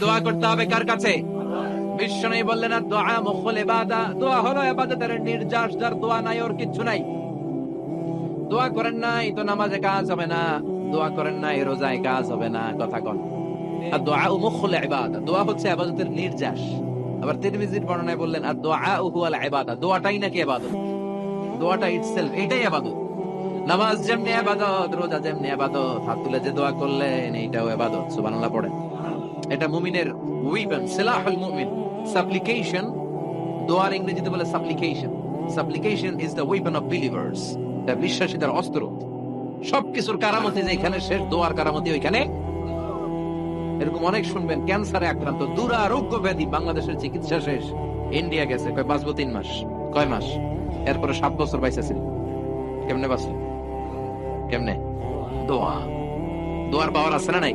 দোয়া করতে হবে কার কাছে? বিশ্ব নেই বললেন না দোয়া মুখল ইবাদা। দোয়া হলো ইবাদতের নির্যাস, যার দোয়া নাই, ওর কিচ্ছু নাই। দোয়া করেন নাই তো নামাজে কাজ হবে না। দোয়া করেন নাই রোজায় কাজ হবে না, কথা কন। আর দোয়া মুখল ইবাদা, দোয়া হচ্ছে ইবাদতের নির্যাস। আবার তিরমিজির বর্ণনায় বললেন, আর দোয়া হুয়াল ইবাদা। দোয়াটাই নাকি ইবাদত? দোয়াটা ইটসেলফ এটাই ইবাদত। নামাজ যেমনি ইবাদত, রোজা যেমনি ইবাদত, হাত তুলে যে দোয়া করলেন, এইটাও ইবাদত। সুবহানাল্লাহ, পড়েন। এটা মুমিনের উইপন সিলাহুল মুমিন সাপ্লিকেশন দোয়ার ইংরেজিতে বলে supplication supplication is the weapon of believers এটা বিশ্বাসীদের অস্ত্র। সবকিছুর কারামতি যেখানে শেষ, দোয়ার কারামতি ওইখানে। এরকম অনেক শুনবেন, ক্যান্সারে আক্রান্ত, দুরারোগ্য ব্যাধি, বাংলাদেশের চিকিৎসা শেষ। ইন্ডিয়া গেছে, কয় বাঁচবো তিন মাস, কয় মাস? এরপরে সাত বছর বাইসেছিল কেমনে বাঁচল? কেমনে? দোয়া। দোয়ার পাওয়ার আছে না নাই?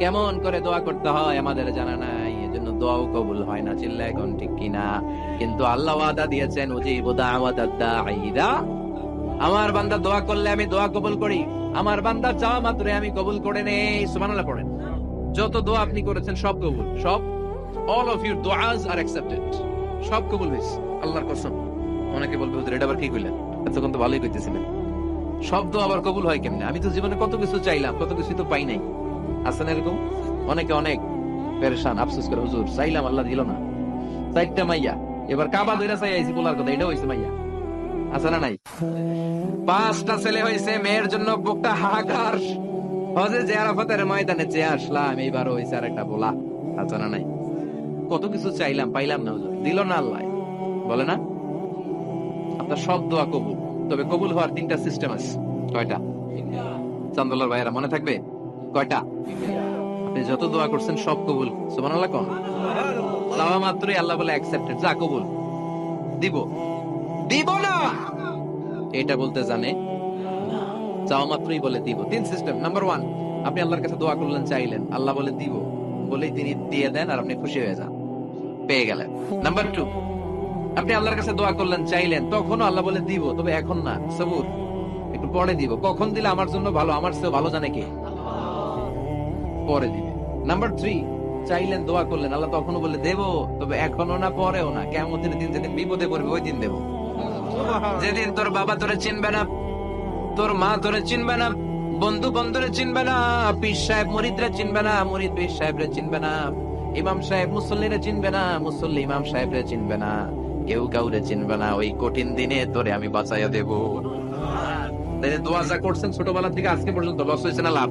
কেমন করে দোয়া করতে হয় আমাদের জানা নাই, এজন্য দোয়াও কবুল হয় না চিল্লা এখন ঠিক কিনা। কিন্তু আল্লাহ ওয়াদা দিয়েছেন, উজিবু আমার বান্দা দোয়া করলে আমি দোয়া কবুল করি, আমার বান্দা চাওয়া মাত্রে আমি কবুল করে নেই, সুবহানাল্লাহ পড়েন। যত দোয়া আপনি করেছেন, সব কবুল, সব অল অফ ইউর দোয়াজ আর অ্যাকসেপ্টেড সব কবুল হয়েছে। আল্লাহর কসম, অনেকে বলবে এটা আবার কি কইলেন? এতক্ষণ তো ভালোই কইতেছিলেন। সব দোয়া আবার কবুল হয় কেমনে? আমি তো জীবনে কত কিছু চাইলাম, কত কিছু তো পাই নাই। আছেন এরকম অনেকে অনেক পেরেশান, আফসোস করে, হুজুর, চাইলাম আল্লাহ দিল না। চারটা মাইয়া, এবার কাবা ধরে চাই আইছি বলার কথা এটা হয়েছে মাইয়া। আছে না নাই? পাঁচটা ছেলে হয়েছে মেয়ের জন্য বুকটা হাহাকার। হজে যে আরাফাতের ময়দানে চেয়ে আসলাম এইবার হয়েছে আর একটা বলা আছে না নাই? কত কিছু চাইলাম, পাইলাম না, হুজুর। দিল না আল্লাহ। বলে না? আপনার সব দোয়া কবুল। তবে কবুল হওয়ার তিনটা সিস্টেম আছে। কয়টা? চান্দলার ভাইয়েরা, মনে থাকবে? কয়টা? আপনি যত দোয়া করছেন সব কবুল। চাওয়া মাত্রই আল্লাহ বলে অ্যাকসেপ্টেড যা কবুল। দিব। দিব না! এটা বলতে জানে। চাওয়া মাত্রই বলে দিব। তিন সিস্টেম নাম্বার ওয়ান আপনি আল্লাহর কাছে দোয়া করলেন, চাইলেন। আল্লাহ বলে দিব। বলেই তিনি দিয়ে দেন আর আপনি খুশি হয়ে যান। পেয়ে গেলেন। নাম্বার টু আপনি আল্লাহর কাছে দোয়া করলেন, চাইলেন। তখনও আল্লাহ বলে দিব, তবে এখন না। সবুর একটু পরে দিব। কখন দিলে আমার জন্য ভালো? আমার চেয়ে ভালো জানে কে? পরে দিবে নাম্বার থ্রি চাইলেন দোয়া করলেন, আল্লাহ তখনও বলে দেব, তবে এখনও না, পরেও না কেমন দিন যেদিন বিপদে পড়বে, ওই দিন দেব। যেদিন তোর বাবা তোরে চিনবে না, তোর মা তোরে চিনবে না, বন্ধু বন্ধুরে চিনবে না, পীর সাহেব মরিদরা চিনবে না, মরিদ পীর সাহেবরে চিনবে না, ইমাম সাহেব মুসল্লিরে চিনবে না, মুসল্লি ইমাম সাহেবরে চিনবে না, কেউ কাউরে চিনবে না, ওই কঠিন দিনে তোরে আমি বাঁচাইয়া দেব। দোয়া যা করছেন ছোটবেলা থেকে আজকে পর্যন্ত, লস হয়েছে না লাভ?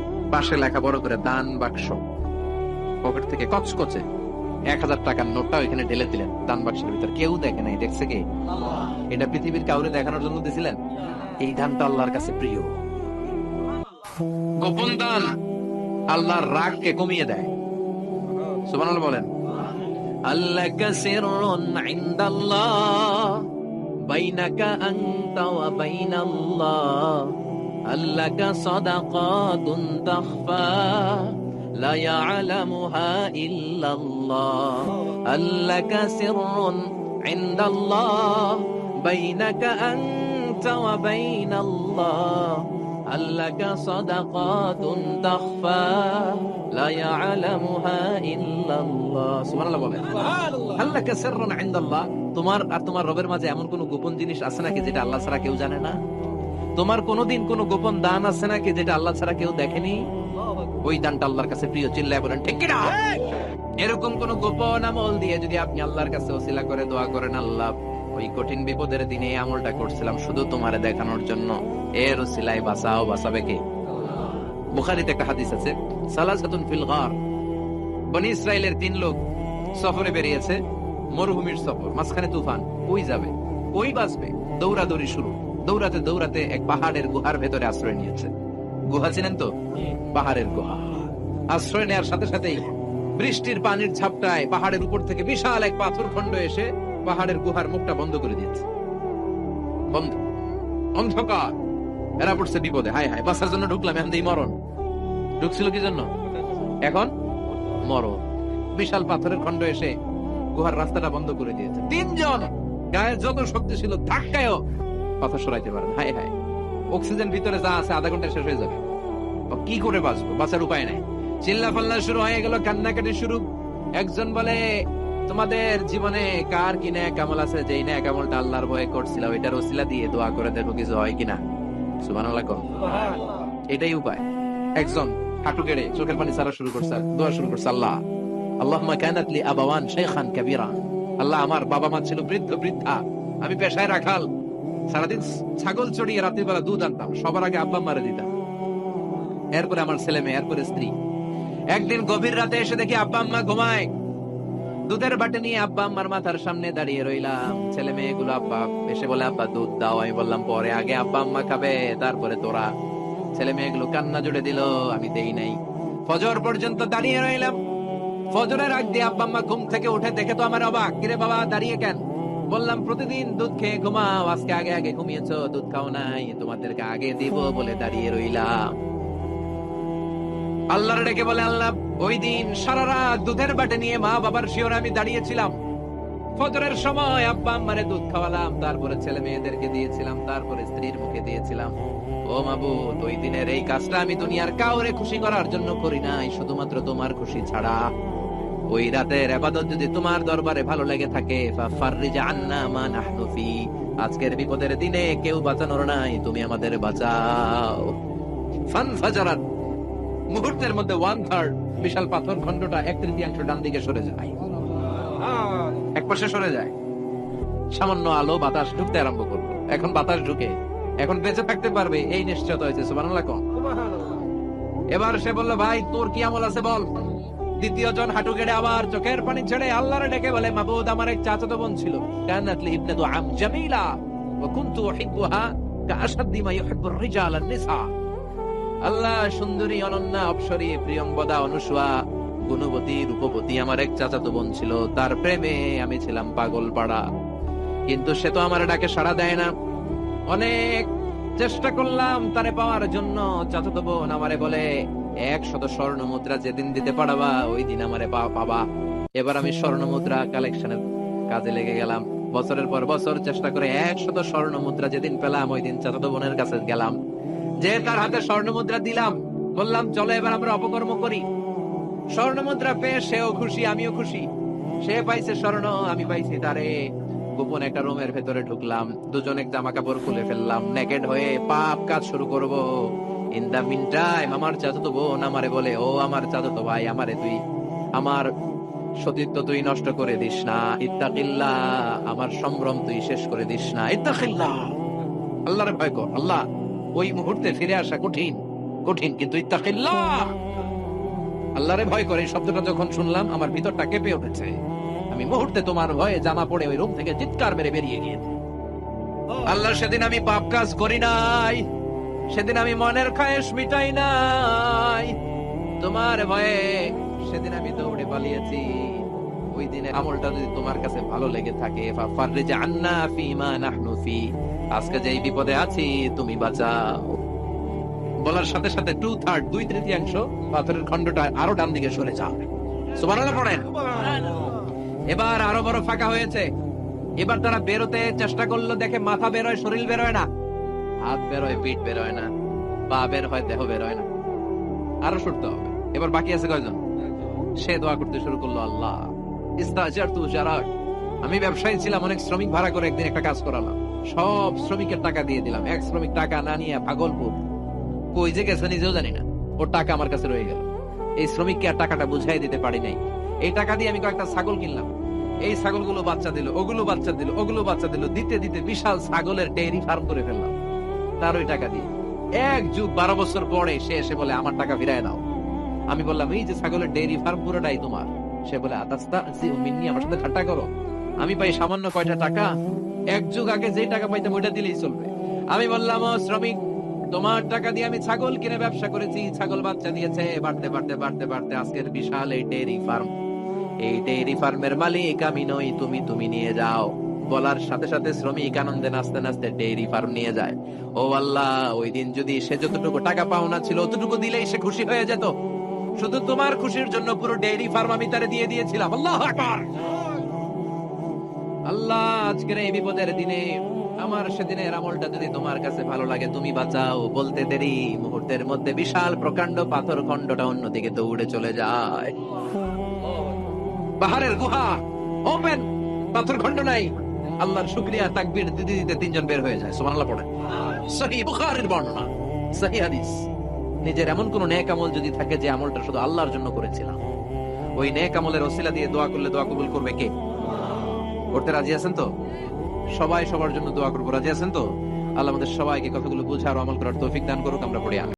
পাশে লেখা বড় করে দান বাক্স। পকেট থেকে কচকচে এক হাজার টাকার নোটটা ওইখানে ঢেলে দিলেন। দান বাক্সের ভিতর কেউ দেখে নাই, দেখছে কি? এটা পৃথিবীর কাউরে দেখানোর জন্য দিছিলেন? এই দানটা আল্লাহর কাছে প্রিয়। গোপন দান আল্লাহর রাগকে কমিয়ে দেয়। সুবহানাল্লাহ বলেন আল্লাহ কাসিরুন ইনদাল্লাহ, বাইনাকা আনতা ওয়া বাইনাল্লাহ। আল্লাকা সাদাকাতুন তাখফা لا يعلمها إلا الله ألك سر عند الله بينك أنت وبين الله ألك صدقات تخفى لا يعلمها إلا الله سبحان الله বলেন আল্লাহ কাসিরুন ইনদাল্লাহ তোমার আর তোমার রবের মাঝে এমন কোন গোপন জিনিস আছে নাকি যেটা আল্লাহ ছাড়া কেউ জানে না তোমার কোনোদিন কোনো গোপন দান আছে নাকি যেটা আল্লাহ ছাড়া কেউ দেখেনি? ওই দানটা আল্লাহর কাছে প্রিয়, চিল্লায় বলেন, ঠিক এরকম কোন গোপন আমল দিয়ে যদি আপনি আল্লাহর কাছে ওসিলা করে দোয়া করেন, আল্লাহ, ওই কঠিন বিপদের দিনে এই আমলটা করছিলাম শুধু তোমারে দেখানোর জন্য। এর সিলাই বাঁচাও, বাঁচাবে কে? বুখারিতে একটা হাদিস আছে, সালাসাতুন ফিল গার। বনি ইসরায়েলের তিন লোক সফরে বেরিয়েছে, মরুভূমির সফর, মাঝখানে তুফান, ওই যাবে, ওই বাঁচবে, দৌড়াদৌড়ি শুরু। দৌড়াতে দৌড়াতে এক পাহাড়ের গুহার ভেতরে আশ্রয় নিয়েছে। গুহা ছিলেন তো? পাহাড়ের গুহা। আশ্রয় নেওয়ার সাথে সাথেই বৃষ্টির পানির ঝাপটায় পাহাড়ের উপর থেকে বিশাল এক পাথর খণ্ড এসে পাহাড়ের গুহার মুখটা বন্ধ করে দিয়েছে। বন্ধ। অন্ধকার। এরা পড়ছে বিপদে। হায় হায়, বাঁচার জন্য ঢুকলাম, এখন মরণ। ঢুকছিল কি জন্য? এখন? মরণ। বিশাল পাথরের খণ্ড এসে গুহার রাস্তাটা বন্ধ করে দিয়েছে। তিনজন! গায়ের যত শক্তি ছিল, ধাক্কায়ও পাথর সরাইতে পারেন হায় হায়। অক্সিজেন ভিতরে যা আছে আধা ঘণ্টা শেষ হয়ে যাবে। কি করে বাঁচবো? বাঁচার উপায় নাই। চিল্লা ফাল্লা শুরু হয়ে গেল কান্নাকাটি শুরু। একজন বলে, তোমাদের জীবনে কার কি ন্যাক আমল আছে? যেই ন্যাক আমলটা আল্লাহর ভয়ে করছিল, ওইটার ওসিলা দিয়ে দোয়া করে দেখো কিছু হয় কিনা? এটাই উপায়। একজন হাঁটু কেড়ে চোখের পানি ছাড়া শুরু করছে, দোয়া শুরু করছে, আল্লাহ লি আবাওয়ান আল্লাহ, আমার বাবা মা ছিল বৃদ্ধ বৃদ্ধা। আমি পেশায় রাখাল। সারাদিন ছাগল চড়িয়ে রাতের বেলা দুধ আনতাম, সবার আগে আব্বা মারে দিতাম। এরপরে আমার ছেলে মেয়ে, এরপরে স্ত্রী। একদিন গভীর রাতে এসে দেখি আব্বা আম্মা ঘুমায়। দুধের বাটে নিয়ে আব্বা আম্মার মাথার সামনে দাঁড়িয়ে রইলাম। ছেলে মেয়েগুলো আব্বা এসে বলে, আব্বা, দুধ দাও। আমি বললাম, পরে আগে আব্বা আম্মা খাবে, তারপরে তোরা। ছেলে মেয়েগুলো কান্না জুড়ে দিল, আমি দেই নাই। ফজর পর্যন্ত দাঁড়িয়ে রইলাম। ফজরের আগ দিয়ে আব্বা আম্মা ঘুম থেকে উঠে দেখে তো আমার অবাক, কিরে বাবা, দাঁড়িয়ে কেন? বললাম, প্রতিদিন দুধ খেয়ে ঘুমাও, আজকে আগে আগে ঘুমিয়েছো, দুধ খাও নাই, তোমাদেরকে আগে দিব বলে দাঁড়িয়ে রইলাম। আল্লাহর ডেকে বলে, আল্লাহ, ওই দিন সারা রাত দুধের বাটে নিয়ে মা বাবার শিওর আমি দাঁড়িয়েছিলাম। ফজরের সময় আব্বা আম্মারে দুধ খাওয়ালাম, তারপরে ছেলে মেয়েদেরকে দিয়েছিলাম, তারপরে স্ত্রীর মুখে দিয়েছিলাম। ও মাবুদ, ওই দিনের এই কাজটা আমি দুনিয়ার কাউরে খুশি করার জন্য করি নাই, শুধুমাত্র তোমার খুশি ছাড়া। ওই রাতের আবাদত যদি তোমার দরবারে ভালো লেগে থাকে আজকের বিপদের দিনে কেউ বাঁচানোর নাই, তুমি আমাদের বাঁচাও। মুহূর্তের মধ্যে ওয়ান থার্ড বিশাল পাথর খণ্ডটা এক তৃতীয়াংশ ডান দিকে সরে যায়। এক পাশে সরে যায়। সামান্য আলো বাতাস ঢুকতে আরম্ভ করল। এখন বাতাস ঢুকে, এখন বেঁচে থাকতে পারবে, এই নিশ্চয়তা হয়েছে কোন এবার সে বলল, ভাই, তোর কি আমল আছে বল? দ্বিতীয় জন হাঁটু কেড়ে আবার চোখের পানি ছেড়ে আল্লাহরে ডেকে বলে, মাবুদ, আমার এক চাচাতো বোন ছিল। কানাত লি ইবনাতু আম জামিলা ওয়া কুনতু উহিব্বুহা কাআশাদ্দি মা ইউহিব্বুর রিজাল আন-নিসা আল্লাহ সুন্দরী, অনন্যা, অপসরী প্রিয়ঙ্বদা অনুসুয়া, গুণবতী, রূপবতী আমার এক চাচাতো বোন ছিল। তার প্রেমে আমি ছিলাম পাগল পাড়া। কিন্তু সে তো আমার ডাকে সাড়া দেয় না। অনেক চেষ্টা করলাম তারে পাওয়ার জন্য। চাচাতো বোন আমারে বলে এক শত স্বর্ণ মুদ্রা যেদিন দিতে পারবা, ওই দিন আমারে পাবা। এবার আমি স্বর্ণ মুদ্রা কালেকশনের কাজে লেগে গেলাম। বছরের পর বছর চেষ্টা করে এক শত স্বর্ণ মুদ্রা যেদিন পেলাম, ওই দিন চাচাতো বোনের কাছে গেলাম। যে তার হাতে স্বর্ণ মুদ্রা দিলাম, বললাম, চলো এবার আমরা অপকর্ম করি। স্বর্ণ মুদ্রা পেয়ে সেও খুশি, আমিও খুশি। সে পাইছে স্বর্ণ, আমি পাইছি তারে। গোপন একটা রুমের ভেতরে ঢুকলাম। দুজনে জামা কাপড় খুলে ফেললাম। নেকেড হয়ে পাপ কাজ শুরু করব। ইন দা মিন টাইম আমার চাচাতো বোন আমারে বলে, ও আমার চাচাতো ভাই, আমারে তুই, আমার সতীত্ব তুই নষ্ট করে দিস না। ইত্তাকিল্লাহ আমার সম্ভ্রম তুই শেষ করে দিস না। ইত্তাকিল্লাহ আল্লাহরে ভয় কর। আল্লাহ ওই মুহূর্তে ফিরে আসা কঠিন কঠিন কিন্তু ইত্তাকিল্লাহ আল্লাহরে ভয় করে শব্দটা যখন শুনলাম, আমার ভিতরটা কেঁপে উঠেছে। আমি মুহূর্তে তোমার ভয়ে জামা পড়ে ওই রুম থেকে চিৎকার মেরে বেরিয়ে গিয়েছি। আল্লাহ সেদিন আমি পাপ কাজ করি নাই। সেদিন আমি মনের খায়েশ মিটাই নাই। তোমার ভয়ে সেদিন আমি দৌড়ে পালিয়েছি। ওই দিনের আমলটা যদি তোমার কাছে ভালো লেগে থাকে আজকে যেই বিপদে আছি, তুমি বাঁচাও। বলার সাথে সাথে টু থার্ড দুই তৃতীয়াংশ পাথরের খণ্ডটা আরও ডান দিকে সরে যাও। এবার আরও বড় ফাঁকা হয়েছে। এবার তারা বেরোতে চেষ্টা করল, দেখে মাথা বেরোয়, শরীর বেরোয় না। হাত বেরোয়, পিঠ বেরোয় না, পা বের হয়, দেহ বেরোয় না। আরও সরতে হবে। এবার বাকি আছে কয়জন? সে দোয়া করতে শুরু করল, আল্লাহ আমি ব্যবসায়ী ছিলাম, অনেক শ্রমিক ভাড়া করে একদিন একটা কাজ করালাম। সব শ্রমিকের টাকা দিয়ে দিলাম। এক শ্রমিক টাকা না নিয়ে পাগলপুর কই যে গেছে নিজেও জানি না। ওর টাকা আমার কাছে রয়ে গেল। এই শ্রমিককে আর টাকাটা বুঝাই দিতে পারি নাই। এই টাকা দিয়ে আমি কয়েকটা ছাগল কিনলাম। এই ছাগলগুলো বাচ্চা দিল, ওগুলো বাচ্চা দিল, ওগুলো বাচ্চা দিল। দিতে দিতে বিশাল ছাগলের ডেয়ারি ফার্ম করে ফেললাম। তার ওই টাকা দিয়ে এক যুগ বারো বছর পরে সে এসে বলে, আমার টাকা ফিরায় দাও। আমি বললাম, এই যে ছাগলের ডেয়ারি ফার্ম পুরোটাই তোমার। সে বলে আতাস্তা মিন্নি, আমার সাথে ঠাট্টা করো। আমি পাই সামান্য কয়টা টাকা। এক যুগ আগে যে টাকা পাইতাম, ওইটা দিলেই চলবে। আমি বললাম শ্রমিক, তোমার টাকা দিয়ে আমি ছাগল কিনে ব্যবসা করেছি। ছাগল বাচ্চা দিয়েছে। বাড়তে বাড়তে বাড়তে বাড়তে আজকের বিশাল এই ডেয়ারি ফার্ম এই ডেয়ারি ফার্মের মালিক আমি নই, তুমি তুমি নিয়ে যাও। বলার সাথে সাথে শ্রমিক আনন্দে নাচতে নাচতে ডেয়ারি ফার্ম নিয়ে যায়। ও আল্লাহ, ওই দিন যদি সে যতটুকু টাকা পাওনা ছিল অতটুকু দিলেই সে খুশি হয়ে যেত। শুধু তোমার খুশির জন্য পুরো ডেয়ারি ফার্ম আমি তারে দিয়ে দিয়েছিলাম। আল্লাহ আল্লাহ, আজকের এই বিপদের দিনে আমার সেদিনের আমলটা যদি তোমার কাছে ভালো লাগে, তুমি বাঁচাও। বলতে দেরি, মুহূর্তের মধ্যে বিশাল প্রকাণ্ড পাথর খণ্ডটা অন্যদিকে দৌড়ে চলে যায়। পাহাড়ের গুহা ওপেন পাথর খণ্ড নাই। আল্লাহর শুক্রিয়া, তাকবীর দিতে দিতে তিনজন বের হয়ে যায়। সুবহানাল্লাহ পড়ে বর্ণনা সহি হাদিস। নিজের এমন কোন আমল যদি থাকে যে আমলটা শুধু আল্লাহর জন্য করেছিলাম। ওই নেক আমলের দিয়ে দোয়া করলে দোয়া কবুল করবে কে? করতে রাজি আছেন তো? সবাই সবার জন্য দোয়া করব। রাজি আছেন তো? আল্লাহ আমাদের সবাইকে কথাগুলো বুঝার আমল করার তৌফিক দান করুক, আমরা পড়ি